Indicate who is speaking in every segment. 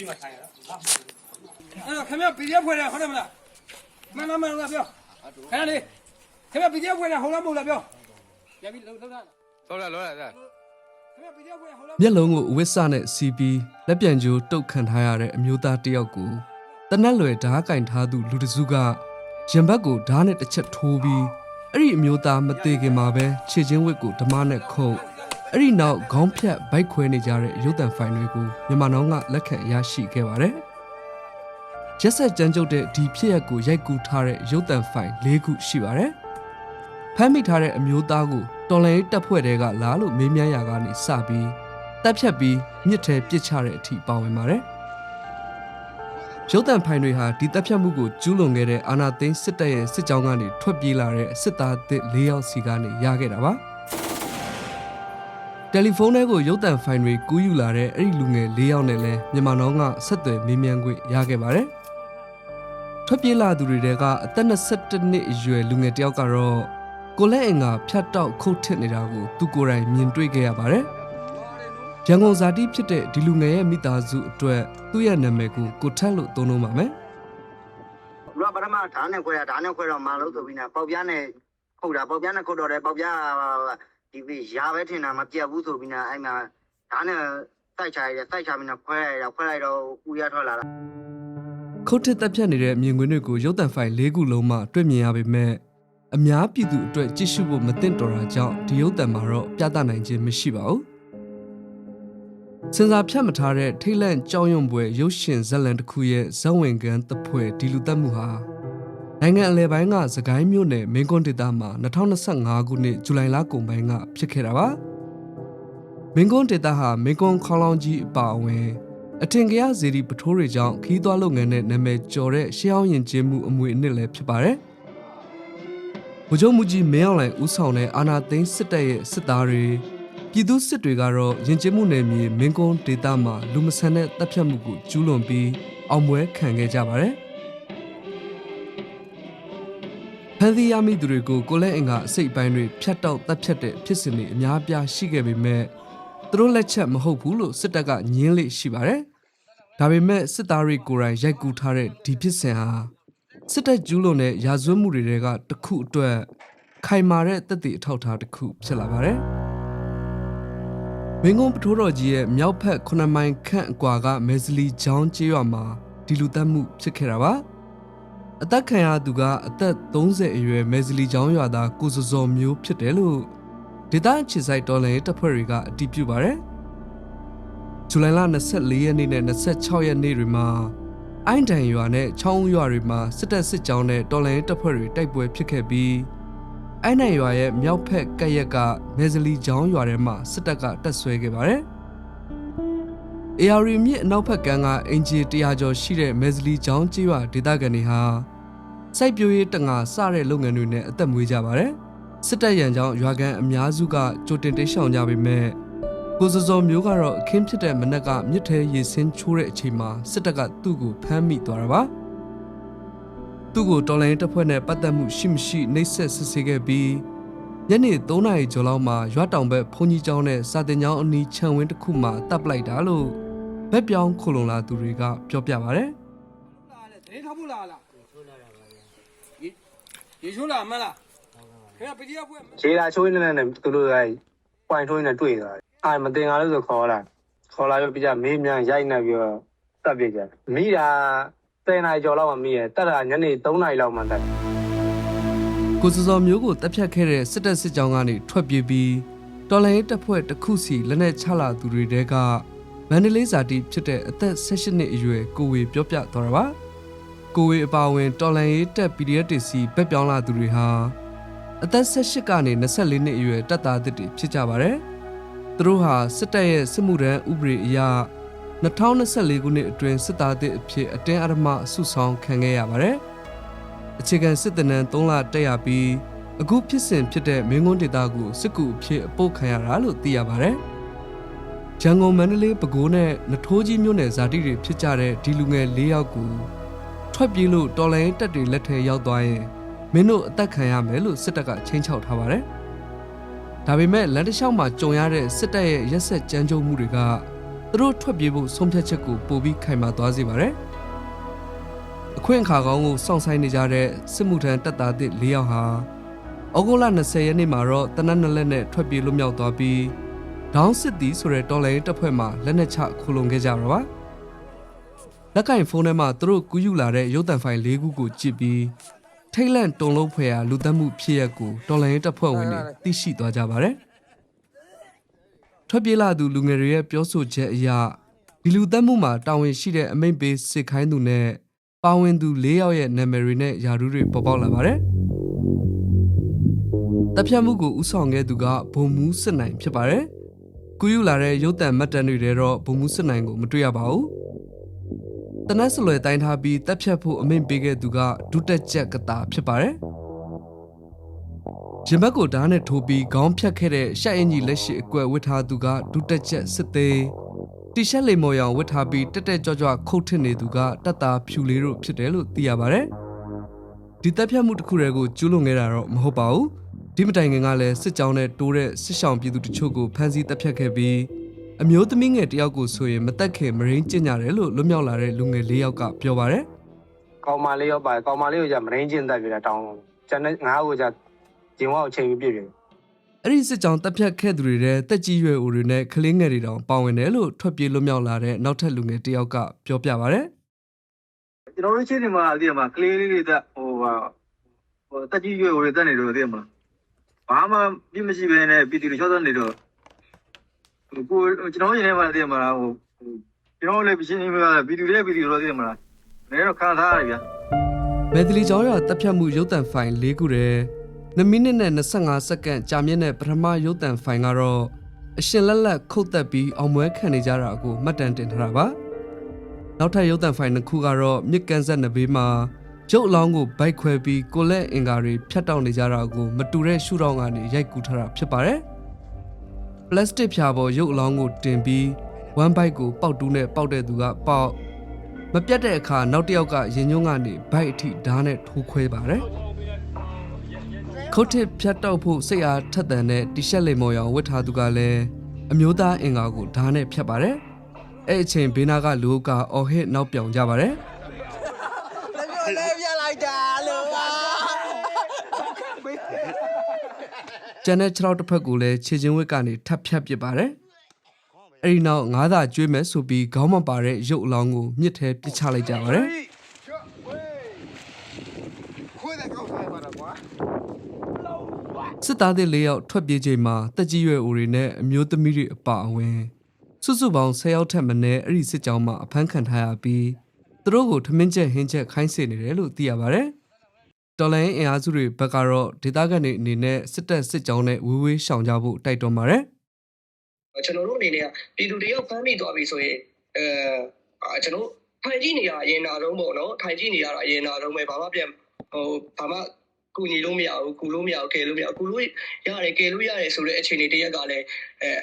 Speaker 1: ဒီမှာထိုင်ရတာအဲ့တော့ခင်ဗျ PDF ဖွဲ့တယ်ဟုတ်တယ်မလားမှန်လားမှန်လားပြောခဏလေးခင်ဗျ PDF ဖွဲ့တယ်ဟုတ်လားမဟုတ်လားပြောရပြီလောက်လောက်တာ
Speaker 2: လောလာလောလာဒါ
Speaker 1: ခင်ဗျ PDF ဖွဲ့တယ်ဟုတ်လား
Speaker 3: မျက်လုံးကိုအဝစ်စနဲ့စီးပြီးလက်ပြန်ကြိုးတုတ်ခံထားရတဲ့အမျိုးသားတစ်ယောက်ကိုတနက်လွယ်ဓားကင်ထားသူလူတစ်စုကရင်ဘတ်ကိုဓားနဲ့တစ်ချက်ထိုးပြီးအဲ့ဒီအမျိုးသားမသေးခင်မှာပဲခြေချင်းဝစ်ကိုဓမားနဲ့ခုတ် အဲ့ဒီနောက်ခေါင်းဖြတ်ဘိုက်ခွဲနေကြတဲ့ရုပ်တံဖိုင်တွေကိုမြန်မာနောင်ကလက်ခံရရှိခဲ့ပါတယ်။ရက်ဆက်ကြမ်းကြုတ်တဲ့ဒီဖြစ်ရပ်ကိုရိုက်ကူးထားတဲ့ရုပ်တံဖိုင်၄ခုရှိပါတယ်။ဖမ်းမိထားတဲ့အမျိုးသားကိုတော်လိုင်းတပ်ဖွဲ့တွေကလာလို့မေးမြန်းရာကနေစပြီးတပ်ဖြတ်ပြီးမြစ်ထဲပစ်ချတဲ့အထိပါဝင်ပါတယ်။ရုပ်တံဖိုင်တွေဟာဒီတပ်ဖြတ်မှုကိုကျူးလွန်ခဲ့တဲ့အာနာသိန်းစစ်တပ်ရဲ့စစ်ကြောင်းကနေထွက်ပြေးလာတဲ့စစ်သားအသစ်၄ယောက်စီကနေရခဲ့တာပါ။ တယ်လီဖုန်းထဲကိုရုပ်တံဖိုင်တွေကူးယူလာတဲ့အဲ့ဒီလူငယ်၄ယောက်နဲ့လည်းမြန်မာနောင်ကဆက်သွယ်မေးမြန်းခွင့်ရခဲ့ပါတယ်။ထွက်ပြေးလာသူတွေတဲကအသက်22နှစ်အရွယ်လူငယ်တစ်ယောက်ကတော့ကိုလက်အင်ကဖြတ်တောက်ခုတ်ထစ်နေတာကိုသူကိုယ်တိုင်မြင်တွေ့ခဲ့ရပါတယ်။ရန်ကုန်ဇာတိဖြစ်တဲ့ဒီလူငယ်ရဲ့မိသားစုအတွက်သူ့ရဲ့နာမည်ကိုကိုထက်လို့သုံးလို့ပါမယ်။
Speaker 4: လူကပထမဓာတ်နဲ့ခွဲတာဓာတ်နဲ့ခွဲတော့မာလို့ဆိုပြီးနေပေါက်ပြားနဲ့ခုတ်တာပေါက်ပြားနဲ့ခုတ်တော့တယ်ပေါက်ပြား ဒီပြီးရာပဲထင်တာမပြတ်ဘူးဆိုပြီးနေအဲ့မှာဓာတ်နဲ့စိုက်ချရတယ်စိုက်ချပြီးနေခွဲရတာခွဲလိုက်တော့ဦးရထွက်လာတာ
Speaker 3: ခုတ်ထစ်တက်ဖြတ်နေတဲ့မြင်ကွင်းတွေကိုရုပ်တံဖိုင်၄ခုလုံးမှတွေ့မြင်ရပေမဲ့အများပြည်သူအတွက်ကြည့်ရှုဖို့မသင့်တော်တာကြောင့်ဒီရုပ်တံမှာတော့ပြသနိုင်ခြင်းမရှိပါဘူးစင်စာဖြတ်မထားတဲ့ထိတ်လန့်ကြောက်ရွံ့ပွဲရုပ်ရှင်ဇက်လန်တစ်ခုရဲ့ဇက်ဝင်ကန်တပွဲဒီလူတက်မှုဟာ နိုင်ငံအလဲပိုင်းကသခိုင်းမြို့နယ်မင်းကွန်းဒေသမှာ2025ခုနှစ်ဇူလိုင်လကုန်ပိုင်းကဖြစ်ခဲ့တာပါမင်းကွန်းဒေသဟာမင်းကွန်းခေါလောင်းကြီးအပါအဝင်အထင်ကရဇေဒီပထိုးတွေကြောင့်ခီးသွွားလုပ်ငန်းနဲ့နာမည်ကျော်တဲ့ရှေးအောင်ယဉ်ကျေးမှုအမွေအနှစ်လည်းဖြစ်ပါတယ်။ဗိုလ်ချုပ်မှုကြီးမင်းအောင်လှိုင်ဦးဆောင်တဲ့အာဏာသိမ်းစစ်တပ်ရဲ့စစ်သားတွေပြည်သူစစ်တွေကတော့ယဉ်ကျေးမှုနယ်မြေမင်းကုန်းဒေသမှာလူမဆန်တဲ့တပ်ဖြတ်မှုကိုကျူးလွန်ပြီးအောင်ပွဲခံခဲ့ကြပါတယ်။ ဖန်စီရမိသူတွေကိုကိုလက်အင်ကအစိတ်အပိုင်းတွေဖြတ်တောက်တပ်ဖြတ်တဲ့ဖြစ်စဉ်တွေအများအပြားရှိခဲ့ပေမဲ့သူတို့လက်ချက်မဟုတ်ဘူးလို့စစ်တပ်ကညင်းလေရှိပါတယ်။ဒါပေမဲ့စစ်သားတွေကိုယ်တိုင်ရိုက်ကူးထားတဲ့ဒီဖြစ်စဉ်ဟာစစ်တပ်ကျူးလွန်တဲ့ရာဇဝတ်မှုတွေကတစ်ခုအတွက်ခိုင်မာတဲ့သက်သေအထောက်အထားတစ်ခုဖြစ်လာပါတယ်။မင်းကုန်းပထိုးတော်ကြီးရဲ့မြောက်ဖက်9မိုင်ခန့်အကွာကမဲဇလီချောင်းကျေးရွာမှာဒီလူတက်မှုဖြစ်ခဲ့တာပါ။ အသက်ခံရသူကအသက်30အရွယ်မဲဇလီချောင်းရွာသားကိုစောစောမျိုးဖြစ်တယ်လို့ဒေသအခြေစိုက်တော်လှန်ရေးတပ်ဖွဲ့တွေကအတည်ပြုပါတယ်။ဇူလိုင်လ24ရက်နေ့နဲ့26ရက်နေ့တွေမှာအိုင်းတန်ရွာနဲ့ချောင်းဦးရွာတွေမှာစစ်တပ်စစ်ကြောင်းနဲ့တော်လှန်ရေးတပ်ဖွဲ့တွေတိုက်ပွဲဖြစ်ခဲ့ပြီးအိုင်းတန်ရွာရဲ့မြောက်ဖက်ကပ်ရက်ကမဲဇလီချောင်းရွာထဲမှာစစ်တပ်ကတပ်ဆွဲခဲ့ပါတယ်။ AR မြစ်အနောက်ဖက်ကမ်းကအင်ဂျီ100ကျော်ရှိတဲ့မဲဇလီချောင်းကျေးရွာဒေသခံတွေဟာစိုက်ပျိုးရေးတငါစတဲ့လုပ်ငန်းတွေနဲ့အသက်မွေးကြပါတယ်။စစ်တပ်ရန်ကြောင့်ရွာကန်အများစုကကြိုတင်တိတ်ရှောင်ကြပေမဲ့ကိုစောစောမျိုးကတော့အခင်းဖြစ်တဲ့မနက်ကမြစ်ထဲရေဆင်းချိုးတဲ့အချိန်မှာစစ်တပ်ကသူ့ကိုဖမ်းမိသွားတာပါ။သူ့ကိုတော်လိုင်းတပ်ဖွဲ့နဲ့ပတ်သက်မှုရှိမရှိနှိပ်စက်စစ်ဆေးခဲ့ပြီး ညနေ3နာရီကျော်လောက်မှာရွာတောင်ဘက်ဘုန်းကြီးကျောင်းနဲ့စာတင်ကျောင်းအနီးခြံဝင်းတစ်ခုမှာတပ်ပလိုက်တာလို့ဘက်ပြောင်းခုလုံလာသူတွေကပြောပြပါဗျ။
Speaker 1: လာလေဒင်းထောက်ဖို့လာလားချိုးလာတာပါရေရေချိုးလာမှလားခင်ဗျ PDF ဖွဲ့
Speaker 4: ခြေလာချိုးနေနေသူတို့ကပွိုင်ထိုးနေတွေ့သွားတယ်အာမတင်ကားလို့ဆိုခေါ်လာခေါ်လာပြီးပြကြမေးမြန်းရိုက်နေပြီးတော့တပ်ပြကြမိတာ10နာရီကျော်လောက်မှမိရတက်တာညနေ3နာရီလောက်မှတက်
Speaker 3: ကိုစောစောမျိုးကိုတပ်ဖြတ်ခဲ့တဲ့စစ်တပ်စစ်ကြောင်းကနေထွက်ပြေးပြီးတော်လိုင်းရေးတပ်ဖွဲ့တစ်ခုစီလက်နက်ချလာသူတွေတဲကမန္တလေးဇာတိဖြစ်တဲ့အသက်16နှစ်အရွယ်ကိုဝေပြောပြသွားတာပါကိုဝေအပါအဝင်တော်လိုင်းရေးတပ် PDF တွေစီဘက်ပြောင်းလာသူတွေဟာအသက်18ကနေ24နှစ်အရွယ်တပ်သားသစ်တွေဖြစ်ကြပါတယ်သူတို့ဟာစစ်တပ်ရဲ့စစ်မှုထမ်းဥပဒေအရ2024ခုနှစ်အတွင်းစစ်သားသစ်အဖြစ်အတင်းအဓမ္မအဆုဆောင်ခံခဲ့ရပါတယ် အခြေခံစစ်တပ်နန်း3လတက်ရပြီးအခုဖြစ်စဉ်ဖြစ်တဲ့မင်းကွန်းဒေသကိုစစ်ကူအဖြစ်အပုတ်ခံရတာလို့သိရပါတယ်ရန်ကုန်မန္တလေးပဲခူးနဲ့နထိုးကြီးမြို့နယ်ဇာတိတွေဖြစ်ကြတဲ့ဒီလူငယ်၄ယောက်ကိုထွက်ပြေးလို့တော်လိုင်းတပ်တွေလက်ထဲရောက်သွားရင်မင်းတို့အသက်ခံရမယ်လို့စစ်တပ်ကချင်းချောက်ထားပါတယ်။ဒါပေမဲ့လမ်းတစ်လျှောက်မှာကြုံရတဲ့စစ်တပ်ရဲ့ရက်ဆက်ကြမ်းကြုတ်မှုတွေကသူတို့ထွက်ပြေးဖို့ဆုံးဖြတ်ချက်ကိုပိုပြီးခိုင်မာသွားစေပါတယ် အခွင့်အခါကောင်းကိုစောင့်ဆိုင်နေကြတဲ့စစ်မှုထမ်းတပ်သားသစ်၄ယောက်ဟာဩဂုတ်လ20ရက်နေ့မှာတော့တနက်နှစ်လက်နဲ့ထွက်ပြေးလွတ်မြောက်သွားပြီးဒေါင်းစစ်တီဆိုတဲ့တော်လိုင်းတပ်ဖွဲ့မှလက်နက်ချခိုလုံခဲ့ကြတာပါလက်ကင်ဖုန်းထဲမှာသူတို့ကူးယူလာတဲ့ရုပ်သံဖိုင်၄ခုကိုကြည့်ပြီးထိတ်လန့်တုန်လုံးဖွယ်ရာလူသက်မှုဖြစ်ရက်ကိုတော်လိုင်းတပ်ဖွဲ့ဝင်တွေသိရှိသွားကြပါတယ်ထွက်ပြေးလာသူလူငယ်တွေရဲ့ပြောဆိုချက်အရဒီလူသက်မှုမှာတာဝန်ရှိတဲ့အမိန့်ပေးစစ်ခိုင်းသူနဲ့ ပါဝင်သူ၄ယောက်ရဲ့နာမည်တွေနဲ့ယာရုတွေပေါ်ပေါက်လာပါတယ်တပ်ဖြတ်မှုကိုဥဆောင်ခဲ့သူကဘုံမူးစစ်နိုင်ဖြစ်ပါတယ်ကူးယူလာတဲ့ရုပ်တံမှတ်တမ်းတွေထဲတော့ဘုံမူးစစ်နိုင်ကိုမတွေ့ရပါဘူးတနက်စလွယ်တိုင်းထားပြီးတပ်ဖြတ်ဖို့အမိန့်ပေးခဲ့သူကဒုတက်ချက်ကတာဖြစ်ပါတယ်ရင်ဘတ်ကိုဓာတ်နဲ့ထိုးပြီးခေါင်းဖြတ်ခဲ့တဲ့ရှက်အင်ကြီးလက်ရှိအကွက်ဝစ်ထားသူကဒုတက်ချက်စစ်သေး တီရှက်လိမ်မော်ရောင်ဝတ်ထားပြီးတက်တက်ကြွကြွခုတ်ထစ်နေသူကတက်တာဖြူလေးတို့ဖြစ်တယ်လို့သိရပါတယ်ဒီတပ်ဖြတ်မှုတစ်ခုတည်းကိုကျူးလွန်ခဲ့တာတော့မဟုတ်ပါဘူးဒီမတိုင်ခင်ကလည်းစစ်ကြောင်းနဲ့တိုးတဲ့စစ်ဆောင်ပြည်သူတချို့ကိုဖမ်းဆီးတပ်ဖြတ်ခဲ့ပြီးအမျိုးသမီးငယ်တယောက်ကိုဆိုရင်မတက်ခင်မရင်းကျင်ကြတယ်လို့လွတ်မြောက်လာတဲ့လူငယ်၄ယောက်ကပြောပါတယ်
Speaker 2: ကောင်မလေးရောပါတယ်ကောင်မလေးကိုじゃမရင်းချင်းတက်ပြတာတောင်းလို့ကျန်တဲ့ငါးကိုじゃဂျင်ဝါကိုချိန်ပြီးပြည့်ပြီ
Speaker 3: အဲ့ဒီစစ်ကြောင်းတပ်ဖြတ်ခဲ့သူတွေတဲ့တက်ကြီးရွယ်ဦးတွေနဲ့ကလေးငယ်တွေတောင်ပါဝင်တယ်လို့ထွက်ပြေးလွတ်မြောက်လာတဲ့နောက်ထပ်လူငယ်တစ်ယောက်ကပြောပြပါဗျ
Speaker 5: ကျွန်တော်တို့ချင်းနေမှာအတိအမှာကလေးလေးတွေတက်ဟိုဟာဟိုတက်ကြီးရွယ်ကိုတွေတက်နေတော့အတိအမှာဘာမှပြစ်မရှိဘဲနဲ့ပြည်သူတွေချောက်နေတော့ဟိုကိုကျွန်တော်ရင်ထဲမှာအတိအမှာဟိုကျွန်တော်လည်းပြင်းနေမှာပြည်သူတွေပြည်သူတွေအတိအမှာလည်းတော့ခံစားရတယ်ဗျာ။
Speaker 3: မယ်ဒလီကျောင်းရတပ်ဖြတ်မှုရုပ်တံဖိုင်၄ခုတည်း 2မိနစ်နဲ့25စက္ကန့်ကြာမြင့်တဲ့ပထမရုပ်တံဖိုင်ကတော့အရှင်လက်လက်ခုတ်သက်ပြီးအောင်ပွဲခံနေကြတာကိုမှတ်တမ်းတင်ထားတာပါ။နောက်ထပ်ရုပ်တံဖိုင်တစ်ခုကတော့မြစ်ကန်ဆက်နဘေးမှာရုပ်အလောင်းကိုဗိုက်ခွဲပြီးကိုလက်အင်္ကာတွေဖြတ်တောက်နေကြတာကိုမတူတဲ့ရှုထောင့်ကနေရိုက်ကူးထားတာဖြစ်ပါတယ်။ပလတ်စတစ်ဖြာပေါ်ရုပ်အလောင်းကိုတင်ပြီးဝမ်ဘိုက်ကိုပေါက်တူးနဲ့ပေါက်တဲ့သူကပေါက်မပြတ်တဲ့အခါနောက်တစ်ယောက်ကရင်ညွန့်ကနေဘိုက်အထိဓာတ်နဲ့ထိုးခွဲပါတယ် ခုတ်ထစ်ဖြတ်တောက်ဖို့စိတ်အားထက်သန်တဲ့တီရှက်လိမ်မော်ရောင်ဝတ်ထားသူကလည်းအမျိုးသားအင်္ကာကိုဓာတ်နဲ့ဖြတ်ပါတယ်အဲ့အချိန်ဘေးနာကလူအုပ်ကအော်ဟစ်နောက်ပြောင်ကြပါတယ်
Speaker 6: လည်းပြလိုက်တာလို့ပါ
Speaker 3: ကျန်တဲ့ခြေထောက်တစ်ဖက်ကိုလည်းခြေချင်းဝက်ကနေထပ်ဖြတ်ပစ်ပါတယ်အဲ့ဒီနောက်ငါးသာကျွေးမယ်ဆိုပြီးခေါင်းမပါတဲ့ရုပ်အလောင်းကိုမြစ်ထဲပစ်ချလိုက်ကြပါတယ်
Speaker 6: ခွေးတဲ့ကောက်ဆိုင်ပါတော့ကွာ
Speaker 3: စစ်သားတွေ၄ယောက်ထွက်ပြေးချိန်မှာတက်ကြီးရွယ်အိုတွေနဲ့အမျိုးသမီးတွေအပါအဝင်စုစုပေါင်း10ယောက်ထက်မနည်းအဲ့ဒီစစ်ကြောင်းမှာအဖမ်းခံထားရပြီးသူတို့ကိုထမင်းချက်ဟင်းချက်ခိုင်းစေနေတယ်လို့သိရပါတယ်။တော်လိုင်းအင်အားစုတွေဘက်ကတော့ဒေသခံတွေအနေနဲ့စစ်တပ်စစ်ကြောင်းနဲ့ဝေးဝေးရှောင်ကြဖို့တိုက်တွန်းပါတယ်
Speaker 7: ကျွန်တော်တို့အနေနဲ့ကပြည်သူတယောက်ဖမ်းမိသွားပြီဆိုရင်အဲအာကျွန်တော်ထိုင်ကြည့်နေရအရင်နာတော့ပေါ့နော်ထိုင်ကြည့်နေရတာအရင်နာတော့ပဲဘာမှပြန်ဟိုဘာမှ ကူညီလို့မရဘူးကူလို့မရဘူးကယ်လို့မရဘူးကူလို့ရတယ်ကယ်လို့ရတယ်ဆိုတဲ့အခြေအနေတရက်ကလည်း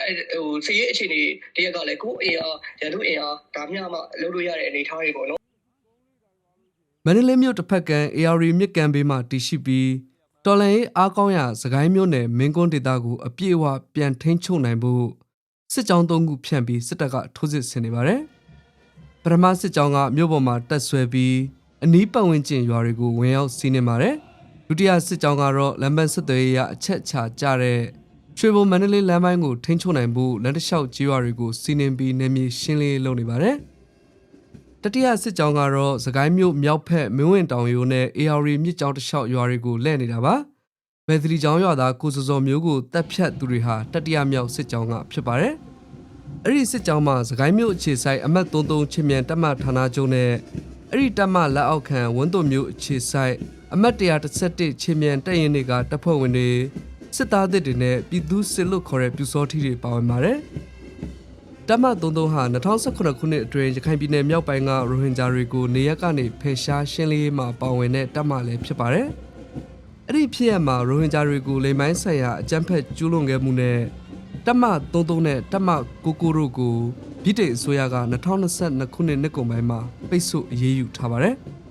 Speaker 7: အဲဟိုစည်ရေးအခြေအနေတရက်ကလည်းကိုယ်အင်အားရန်သူအင်အားဒါမျှမှလုပ်လို့ရတဲ့အနေအထားတွေပေါ့နော်။
Speaker 3: မန္တလေးမြို့တစ်ဖက်ကမ်း AR မြစ်ကမ်းဘေးမှာတည်ရှိပြီးတော်လိုင်းရေးအားကောင်းရာစကိုင်းမြို့နယ်မင်းကွန်းဒေသကိုအပြည့်အဝပြန်ထိန်းချုပ်နိုင်ဖို့စစ်ကြောင်းသုံးခုဖြန့်ပြီးစစ်တပ်ကထိုးစစ်ဆင်နေပါတယ်။ပထမစစ်ကြောင်းကမြို့ပေါ်မှာတက်ဆွဲပြီးအနီးပတ်ဝန်းကျင်ရွာတွေကိုဝင်ရောက်စီးနင်းပါတယ်။ ဒုတိယစစ်ကြောင်းကတော့လမ်းပန်းစစ်သွေးရအချက်ချကြတဲ့ရွှေဘုံမန္တလေးလမ်းပိုင်းကိုထိန်းချုပ်နိုင်ဖို့လမ်းတစ်လျှောက်ကြီးရွာတွေကိုစီးနင်းပြီးနေမြေရှင်းလင်းလုပ်နေပါတယ်။တတိယစစ်ကြောင်းကတော့စကိုင်းမြို့မြောက်ဖက်မင်းဝင်တောင်ရိုးနဲ့ AR မြစ်ကြောင်းတစ်လျှောက်ရွာတွေကိုလဲ့နေတာပါ။မယ်သရီကြောင်းရွာသားကိုစောစောမျိုးကိုတပ်ဖြတ်သူတွေဟာတတိယမြောက်စစ်ကြောင်းကဖြစ်ပါတယ်။အဲ့ဒီစစ်ကြောင်းမှာစကိုင်းမြို့အခြေဆိုင်အမှတ်33ချင်းမြန်တပ်မဌာနချုပ်နဲ့အဲ့ဒီတပ်မလက်အောက်ခံဝန်းတုံမျိုးအခြေဆိုင် အမှတ်131ချင်းမြန်တပ်ရင်တွေကတပ်ဖွဲ့ဝင်တွေစစ်သားသစ်တွေနဲ့ပြည်သူစစ်လို့ခေါ်တဲ့ပြူစောထီးတွေပါဝင်ပါတယ်။တမတ်33ဟာ2018ခုနှစ်အတွင်းရခိုင်ပြည်နယ်မြောက်ပိုင်းကရိုဟင်ဂျာတွေကိုနေရက်ကနေဖယ်ရှားရှင်းလင်းရေးမှာပါဝင်တဲ့တပ်မလည်းဖြစ်ပါတယ်။အဲ့ဒီဖြစ်ရပ်မှာရိုဟင်ဂျာတွေကိုလိမ်မိုင်းဆိုင်ရာအကြမ်းဖက်ကျူးလွန်ခဲ့မှုနဲ့တမတ်33နဲ့တမတ်99တို့ကိုဗြိတိန်အစိုးရက2022ခုနှစ်နှစ်ကုန်ပိုင်းမှာပိတ်ဆို့အရေးယူထားပါတယ်။